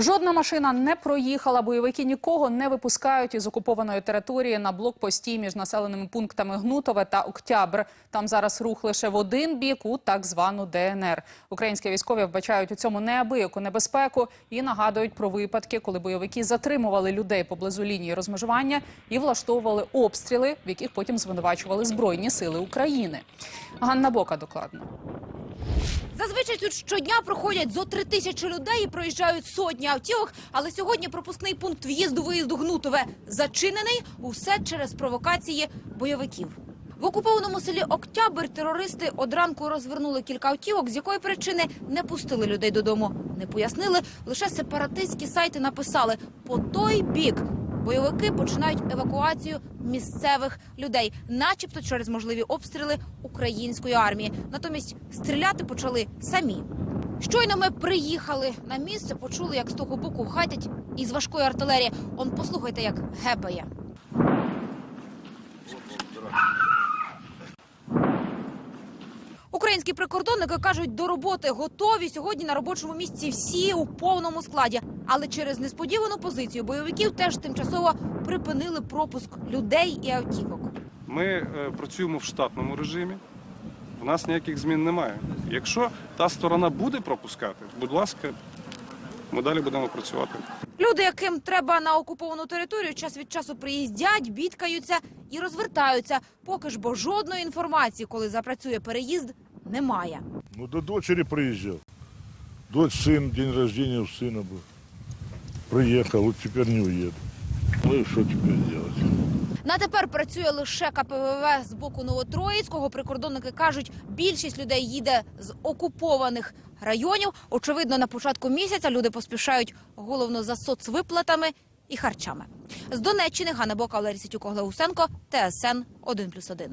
Жодна машина не проїхала. Бойовики нікого не випускають із окупованої території на блокпості між населеними пунктами Гнутове та Октябрь. Там зараз рух лише в один бік у так звану ДНР. Українські військові вбачають у цьому неабияку небезпеку і нагадують про випадки, коли бойовики затримували людей поблизу лінії розмежування і влаштовували обстріли, в яких потім звинувачували збройні сили України. Ганна Бока докладно. Зазвичай тут щодня проходять зо три тисячі людей і проїжджають сотні автівок. Але сьогодні пропускний пункт в'їзду-виїзду Гнутове зачинений. Усе через провокації бойовиків. В окупованому селі Октябрь терористи одранку розвернули кілька автівок, з якої причини не пустили людей додому. Не пояснили, лише сепаратистські сайти написали по той бік. Бойовики починають евакуацію місцевих людей, начебто через можливі обстріли української армії. Натомість стріляти почали самі. Щойно ми приїхали на місце, почули, як з того боку гатять із важкої артилерії. Он послухайте, як гепає. Українські прикордонники кажуть, до роботи готові сьогодні на робочому місці всі у повному складі. Але через несподівану позицію бойовиків теж тимчасово припинили пропуск людей і автівок. Ми е, працюємо в штатному режимі. В нас ніяких змін немає. Якщо та сторона буде пропускати, будь ласка, ми далі будемо працювати. Люди, яким треба на окуповану територію, час від часу приїздять, бідкаються і розвертаються. Поки ж бо жодної інформації, коли запрацює переїзд, немає. Ну, до дочери приезжал. Дочь, сын, день рождения у сына был. Приехал, вот теперь не уеду. Ну и что теперь делать? На тепер працює лише КПВВ з боку Новотроїцького. Прикордонники кажуть, більшість людей їде з окупованих районів. Очевидно, на початку місяця люди поспішають головно за соцвиплатами і харчами. З Донеччини Ганна Бока, Валерій Сітюк, Олег Усенко, ТСН 1+,1.